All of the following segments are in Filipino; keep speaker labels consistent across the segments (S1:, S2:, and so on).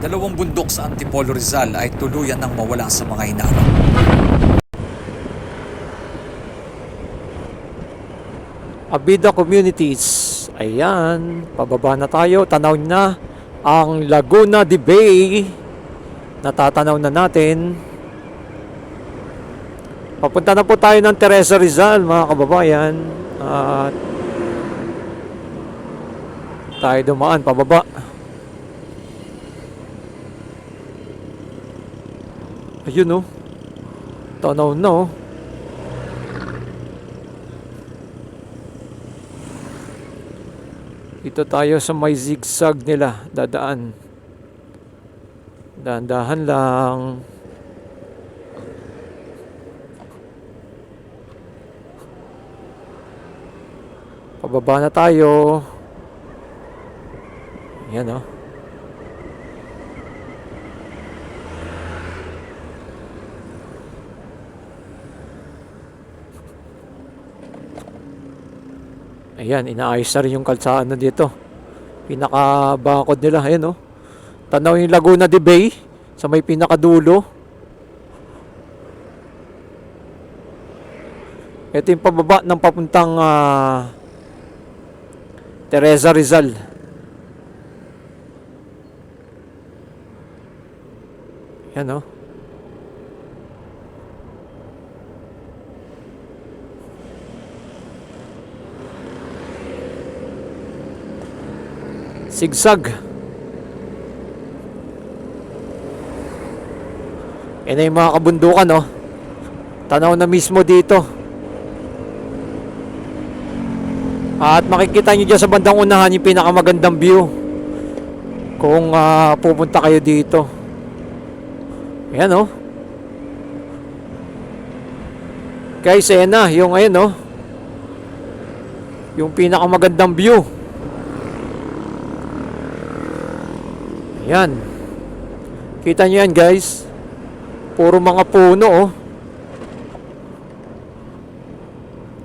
S1: Dalawang bundok sa Antipolo Rizal ay tuluyan ng mawala sa mga hinarap.
S2: Abida Communities. Ayan, pababa na tayo. Tanaw na ang Laguna de Bay. Natatanaw na natin. Papunta na po tayo ng Teresa Rizal, mga kababayan. At tayo dumaan pababa. Ayun oh. Tanaw na oh. Dito tayo sa may zigzag nila dadaan. Dahan-dahan lang. Pababa na tayo. Yan oh. Ayan, inaayos na rin yung kalsaan na dito. Pinakabakod nila, ayan oh. Tanaw yung Laguna de Bay sa may pinakadulo. Ito yung pababa ng papuntang ah, Teresa Rizal. Yan oh. Sigsag. Yan na yung mga kabundukan, no? Tanaw na mismo dito. At makikita nyo dyan sa bandang unahan yung pinakamagandang view. Kung ah, pupunta kayo dito. Ayan, no? Guys, ayan na. Yung ayan, no? Yung pinakamagandang view. Ayan. Kita nyo yan guys. Puro mga puno oh.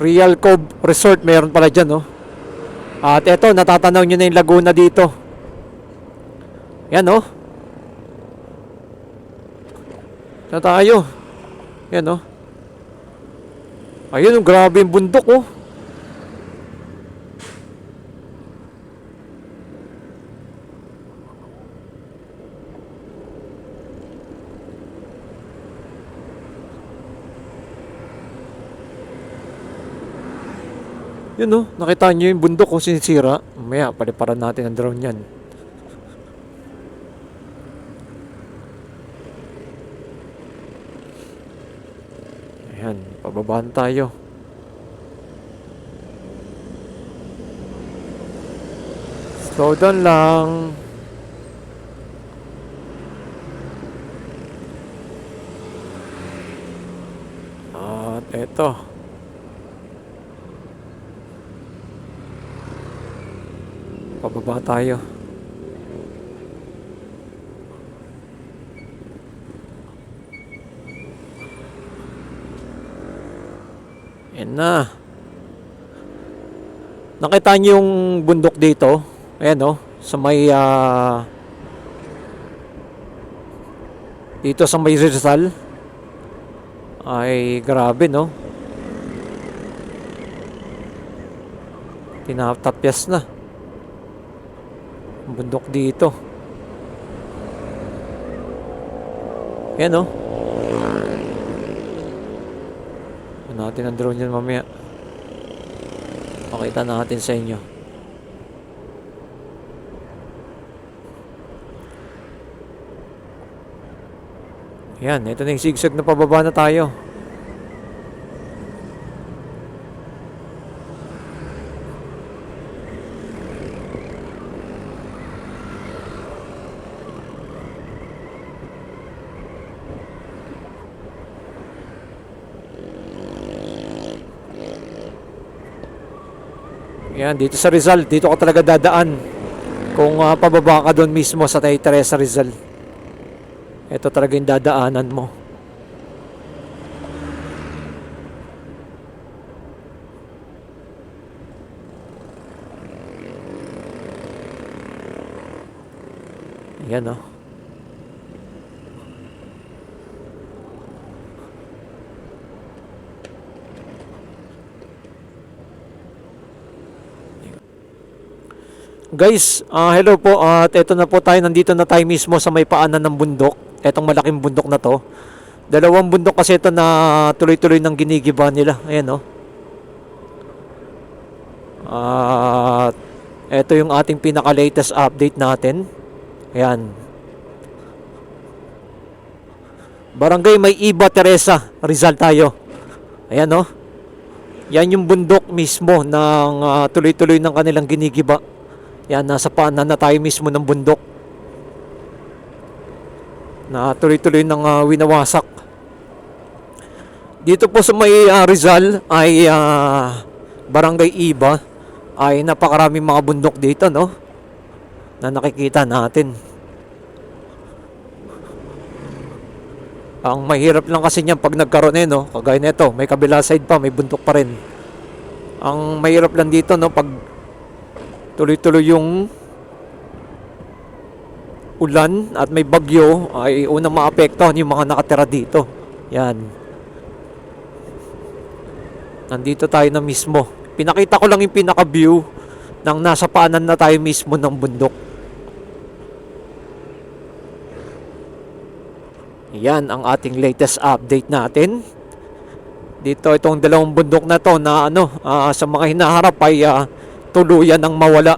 S2: Real Cove Resort meron pala dyan oh. At eto natatanaw nyo na yung Laguna dito. Yan oh. Na tayo. Yan oh. Ayun oh, grabe yung bundok oh. Yun oh, nakita nyo yung bundok kung sinisira. Mamaya, paliparan natin ang drone yan. Ayan, pababaan tayo. Slow down lang. At eto. Pababa tayo. Yan na. Nakita niyo yung bundok dito? Ayan oh, sa may ah, dito sa may Rizal. Ay grabe no. Tinatapyas na bundok dito. Yan oh. Ano natin ang drone yan mamaya. Pakita natin sa inyo. Yan, ito na yung sigsag na pababa na tayo. Yan, dito sa Rizal, dito ka talaga dadaan. Kung ah, pababa ka doon mismo sa Tay Teresa Rizal. Ito talaga yung dadaanan mo. Yan oh. Guys, ah, hello po. At eto na po tayo. Nandito na tayo mismo sa may paanan ng bundok. Etong malaking bundok na to. Dalawang bundok kasi ito na tuloy-tuloy ng ginigiba nila. Ayan oh. At eto yung ating pinaka-latest update natin. Ayan. Barangay May Iba Teresa, Rizal tayo. Ayan oh. Yan yung bundok mismo ng ah, tuloy-tuloy ng kanilang ginigiba. Yan, nasa paanan na tayo mismo ng bundok. Na tuloy-tuloy ng ah, winawasak. Dito po sa may ah, Rizal ay ah, Barangay Iba ay napakaraming mga bundok dito, no? Na nakikita natin. Ang mahirap lang kasi niyan pag nagkaroon eh, no? Kagaya nito, may kabila side pa, may bundok pa rin. Ang mahirap lang dito, no? Pag tuloy-tuloy yung ulan at may bagyo ay unang maapektuhan yung mga nakatira dito. Yan. Nandito tayo na mismo. Pinakita ko lang yung pinaka-view ng nasa paanan na tayo mismo ng bundok. Yan ang ating latest update natin. Dito itong dalawang bundok na to na ano ah, sa mga hinaharap ay ah, tuluyan ng mawala.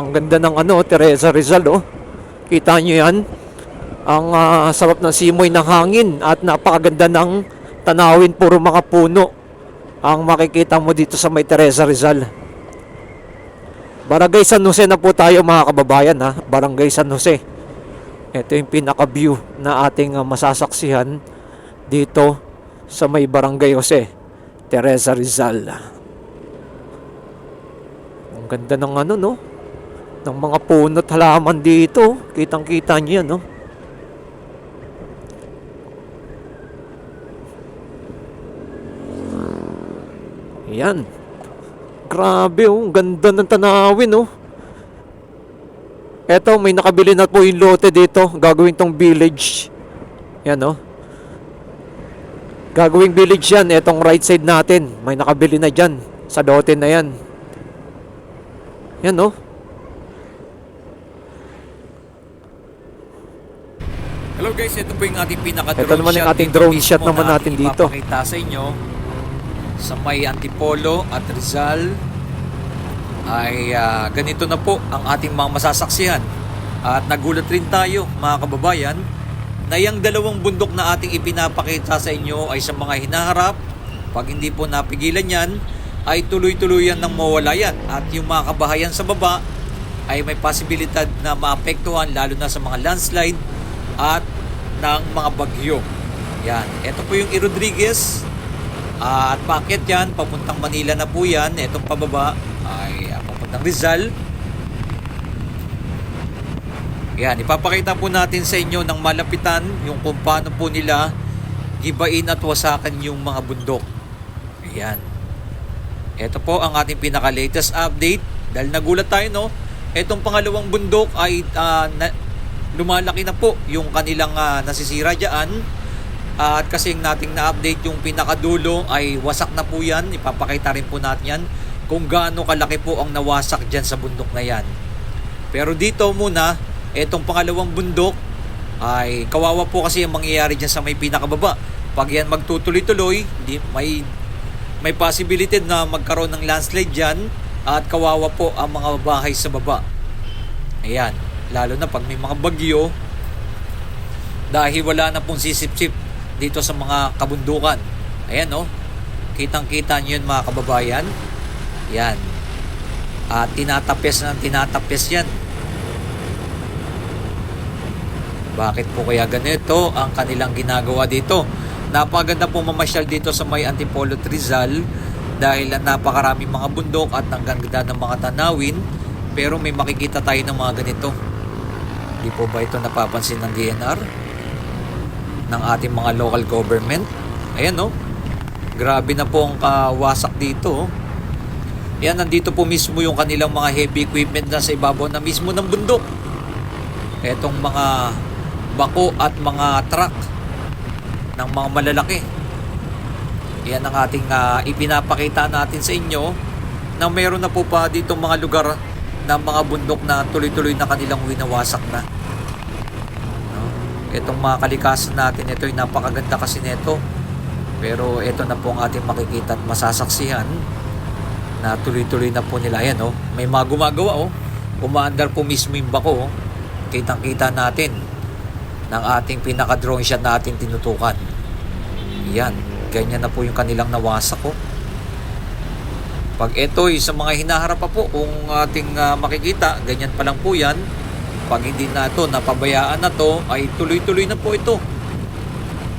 S2: Ang ganda ng ano Teresa Rizal oh. Kita nyo yan? Ang ah, sarap ng simoy ng hangin at napakaganda ng tanawin puro mga puno. Ang makikita mo dito sa may Teresa Rizal. Barangay San Jose na po tayo mga kababayan ha. Barangay San Jose. Ito yung pinaka-view na ating ah, masasaksihan dito sa may Barangay Jose, Teresa Rizal. Ang ganda ng ano no? Ng mga puno at halaman dito. Kitang-kita niyo no? Yan. Grabe oh, ganda ng tanawin oh. Eto, may nakabili na po yung lote dito. Gagawin tong village. Yan, oh. Gagawing village yan. Etong right side natin. May nakabili na dyan. Sa lote na yan. Yan, oh.
S1: Hello guys, ito po yung ating pinaka-drone
S2: Ito naman yung
S1: shot
S2: ating drone shot naman
S1: na
S2: natin dito.
S1: ipapakita sa inyo sa may Antipolo at Rizal ay ah, ganito na po ang ating mga masasaksihan. At nagulat rin tayo mga kababayan na yung dalawang bundok na ating ipinapakita sa inyo ay sa mga hinaharap. Pag hindi po napigilan yan, ay tuloy-tuluyan ng mawala yan. At yung mga kabahayan sa baba ay may posibilidad na maapektuhan lalo na sa mga landslide at ng mga bagyo. Yan. Ito po yung E. Rodriguez. Ah, at packet yan. Papuntang Manila na po yan. Itong pababa ay ah, papuntang Rizal. Yan. Ipapakita po natin sa inyo ng malapitan yung kung paano po nila gibain at wasakan yung mga bundok. Ayan. Ito po ang ating pinaka-latest update. Dahil nagulat tayo, no? Itong pangalawang bundok ay ah, na- lumalaki na po yung kanilang ah, nasisira dyan. at kasi yung nating na-update yung pinakadulo ay wasak na po yan. Ipapakita rin po natin yan kung gaano kalaki po ang nawasak dyan sa bundok na yan. Pero dito muna, itong pangalawang bundok ay kawawa po kasi ang mangyayari dyan sa may pinakababa. Pag yan magtutuloy-tuloy, may may possibility na magkaroon ng landslide dyan at kawawa po ang mga bahay sa baba. Ayan, lalo na pag may mga bagyo dahil wala na pong sisip-sip dito sa mga kabundukan. Ayan no, kitang-kita nyo yun mga kababayan. Yan. At tinatapes na tinatapes yan. Bakit po kaya ganito ang kanilang ginagawa dito? Napaganda po mamasyal dito sa may Antipolo Rizal dahil napakaraming mga bundok at ang ganda ng mga tanawin pero may makikita tayo ng mga ganito. Di po ba ito napapansin ng DNR? Ng ating mga local government? Ayan no? Grabe na po ang kawasak dito. oh. Yan, nandito po mismo yung kanilang mga heavy equipment na sa ibabaw na mismo ng bundok. Etong mga bako at mga truck ng mga malalaki. Yan ang ating ah, ipinapakita natin sa inyo na meron na po pa dito mga lugar na mga bundok na tuloy-tuloy na kanilang winawasak na. No? Itong mga kalikasan natin, ito ay napakaganda kasi nito. Pero ito na po ang ating makikita at masasaksihan na tuloy-tuloy na po nila. Ayan, oh. may mga gumagawa. Oh. Umaandar po mismo yung bako. Oh. Kitang-kita natin ng ating pinaka-drone shot na ating tinutukan. Yan, ganyan na po yung kanilang nawasak ko. Pag ito sa mga hinaharap pa po, kung ating ah, makikita, ganyan pa lang po yan. Pag hindi na ito, napabayaan na to, ay tuloy-tuloy na po ito.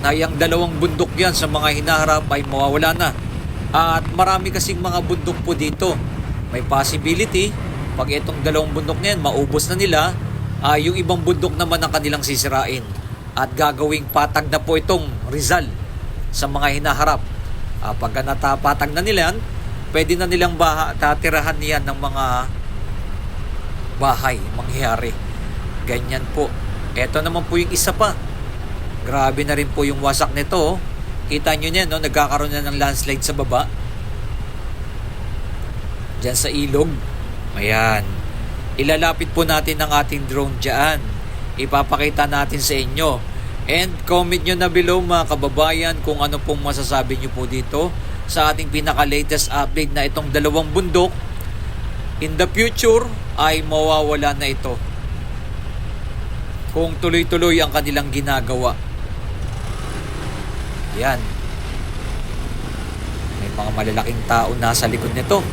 S1: Na yung dalawang bundok yan sa mga hinaharap ay mawawala na. At marami kasing mga bundok po dito. May possibility, pag itong dalawang bundok na yan, maubos na nila, ah, yung ibang bundok naman ang kanilang sisirain. At gagawing patag na po itong Rizal sa mga hinaharap. Ah, pagka natapatag na nila yan, pwede na nilang baha, tatirahan niyan ng mga bahay, mangyayari. Ganyan po. Ito naman po yung isa pa. Grabe na rin po yung wasak nito. oh. Kita nyo niyan, no? nagkakaroon na ng landslide sa baba. Diyan sa ilog. Ayan. Ilalapit po natin ang ating drone dyan. Ipapakita natin sa inyo. And comment nyo na below mga kababayan kung ano pong masasabi nyo po dito sa ating pinaka-latest update na itong dalawang bundok. In the future ay mawawala na ito. Kung tuloy-tuloy ang kanilang ginagawa. Yan. May mga malalaking tao nasa likod nito.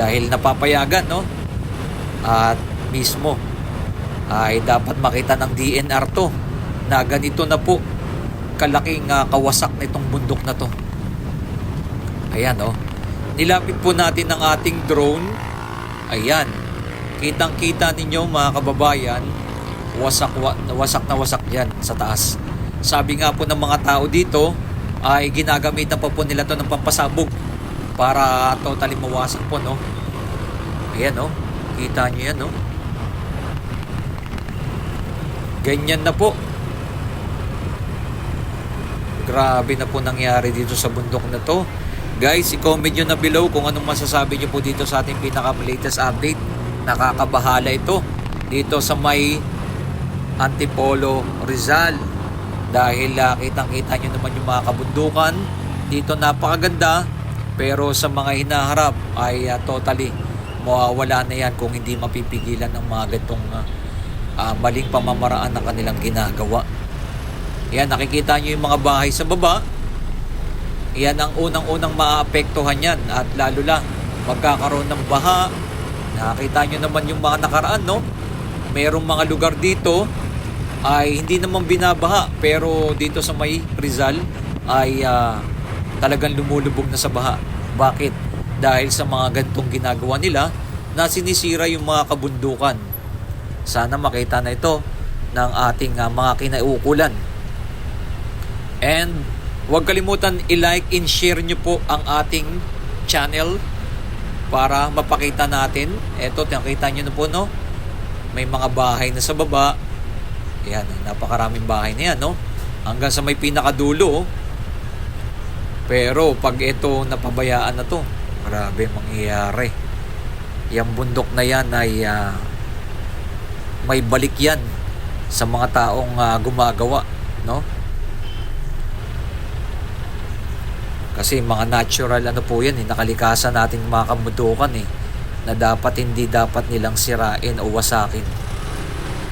S1: Dahil napapayagan, no? At mismo ay dapat makita ng DNR to na ganito na po kalaking ah, kawasak nitong bundok na to. Ayan, oh. Nilapit po natin ang ating drone. Ayan. Kitang-kita ninyo mga kababayan, wasak, wa, wasak na wasak yan sa taas. Sabi nga po ng mga tao dito, ay ginagamitan pa po nila to ng pampasabog para totally mawasak po, no? Ayan, oh. Kita nyo yan, no? Ganyan na po. Grabe na po nangyari dito sa bundok na to. Guys, i-comment nyo na below kung anong masasabi nyo po dito sa ating pinaka-latest update. Nakakabahala ito dito sa may Antipolo Rizal. Dahil uh, kitang-kita nyo naman yung mga kabundukan. Dito napakaganda. Pero sa mga hinaharap ay uh, totally mawawala na yan kung hindi mapipigilan ng mga gantong uh, uh, maling pamamaraan ng kanilang ginagawa. Yan, nakikita nyo yung mga bahay sa baba. Yan ang unang-unang maapektuhan yan at lalo lang magkakaroon ng baha. Nakita nyo naman yung mga nakaraan, no? Merong mga lugar dito ay hindi naman binabaha pero dito sa may Rizal ay ah, talagang lumulubog na sa baha. Bakit? Dahil sa mga gantong ginagawa nila na sinisira yung mga kabundukan. Sana makita na ito ng ating ah, mga kinaukulan. And huwag kalimutan i-like and share nyo po ang ating channel para mapakita natin. Ito, nakita nyo na po, no? May mga bahay na sa baba. Yan, napakaraming bahay na yan, no? Hanggang sa may pinakadulo. oh. Pero pag ito napabayaan na to, grabe mangyayari. Yung bundok na yan ay ah, may balik yan sa mga taong ah, gumagawa, no? Kasi mga natural ano po yan, eh, nakalikasan nating mga kamutukan eh, na dapat hindi dapat nilang sirain o wasakin.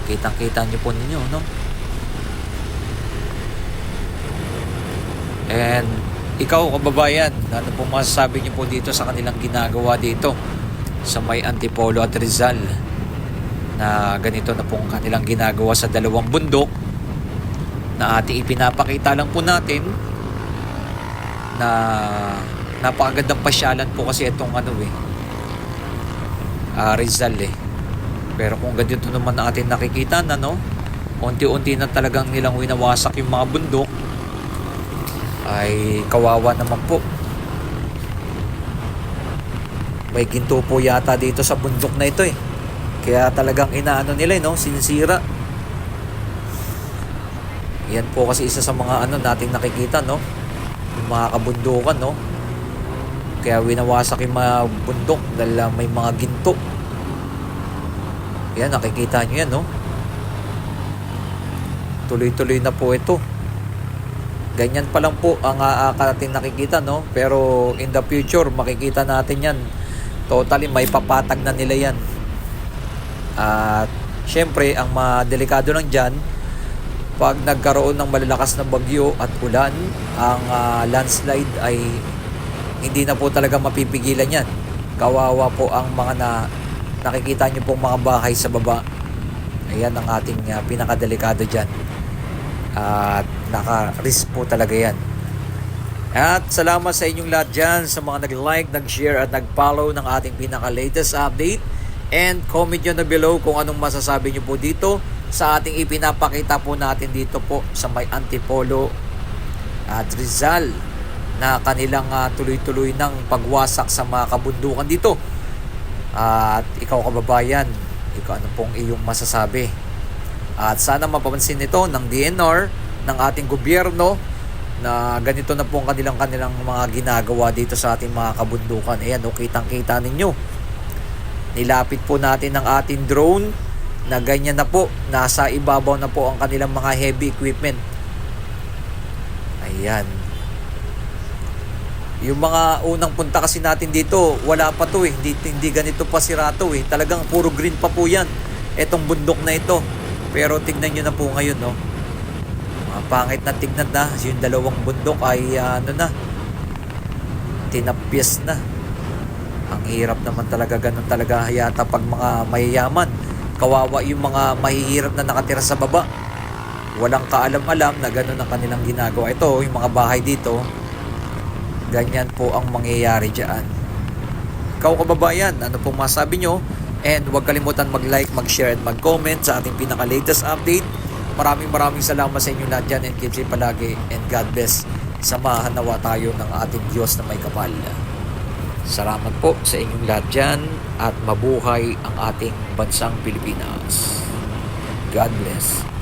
S1: Kitang-kita niyo po ninyo, no? And ikaw kababayan, ano po masasabi niyo po dito sa kanilang ginagawa dito sa may Antipolo at Rizal na ganito na pong kanilang ginagawa sa dalawang bundok na ating ipinapakita lang po natin na napakagandang pasyalan po kasi itong ano eh ah, Rizal eh. Pero kung ganito naman ang ating nakikita na no unti-unti na talagang nilang winawasak yung mga bundok ay kawawa naman po may ginto po yata dito sa bundok na ito eh kaya talagang inaano nila eh, no sinisira yan po kasi isa sa mga ano nating nakikita no yung mga kabundukan no Kaya winawasak yung mga bundok dahil ah, may mga ginto. Yan, nakikita nyo yan, no? Tuloy-tuloy na po ito. Ganyan pa lang po ang uh, natin nakikita, no? Pero in the future, makikita natin yan. Totally, may papatag na nila yan. At syempre, ang mga delikado lang dyan, pag nagkaroon ng malalakas na bagyo at ulan, ang ah, landslide ay hindi na po talaga mapipigilan yan. Kawawa po ang mga na nakikita nyo pong mga bahay sa baba. Ayan ang ating ah, pinakadelikado dyan. At naka-risk po talaga yan. At salamat sa inyong lahat dyan sa mga nag-like, nag-share at nag-follow ng ating pinaka-latest update. And comment nyo na below kung anong masasabi nyo po dito sa ating ipinapakita po natin dito po sa may Antipolo at Rizal na kanilang ah, tuloy-tuloy ng pagwasak sa mga kabundukan dito. At ikaw kababayan, ikaw ano pong iyong masasabi? At sana mapapansin nito ng DNR, ng ating gobyerno na ganito na po ang kanilang kanilang mga ginagawa dito sa ating mga kabundukan. Ayan, o kitang-kita ninyo. Nilapit po natin ng ating drone na ganyan na po. Nasa ibabaw na po ang kanilang mga heavy equipment. Ayan. Yung mga unang punta kasi natin dito, wala pa to eh. Hindi, hindi ganito pa si Rato eh. Talagang puro green pa po yan. Etong bundok na ito. Pero tignan nyo na po ngayon, no? Mga pangit na tignan na. Yung dalawang bundok ay ah, ano na. Tinapyas na. Ang hirap naman talaga ganun talaga yata pag mga mayayaman. Kawawa yung mga mahihirap na nakatira sa baba. Walang kaalam-alam na ganun ang kanilang ginagawa. Ito, yung mga bahay dito, ganyan po ang mangyayari dyan. Ikaw kababayan, ano pong masabi nyo? And huwag kalimutan mag-like, mag-share, at mag-comment sa ating pinaka-latest update. Maraming maraming salamat sa inyo lahat dyan and keep safe palagi and God bless. Samahan nawa tayo ng ating Diyos na may kapal. Salamat po sa inyong lahat dyan at mabuhay ang ating bansang Pilipinas. God bless.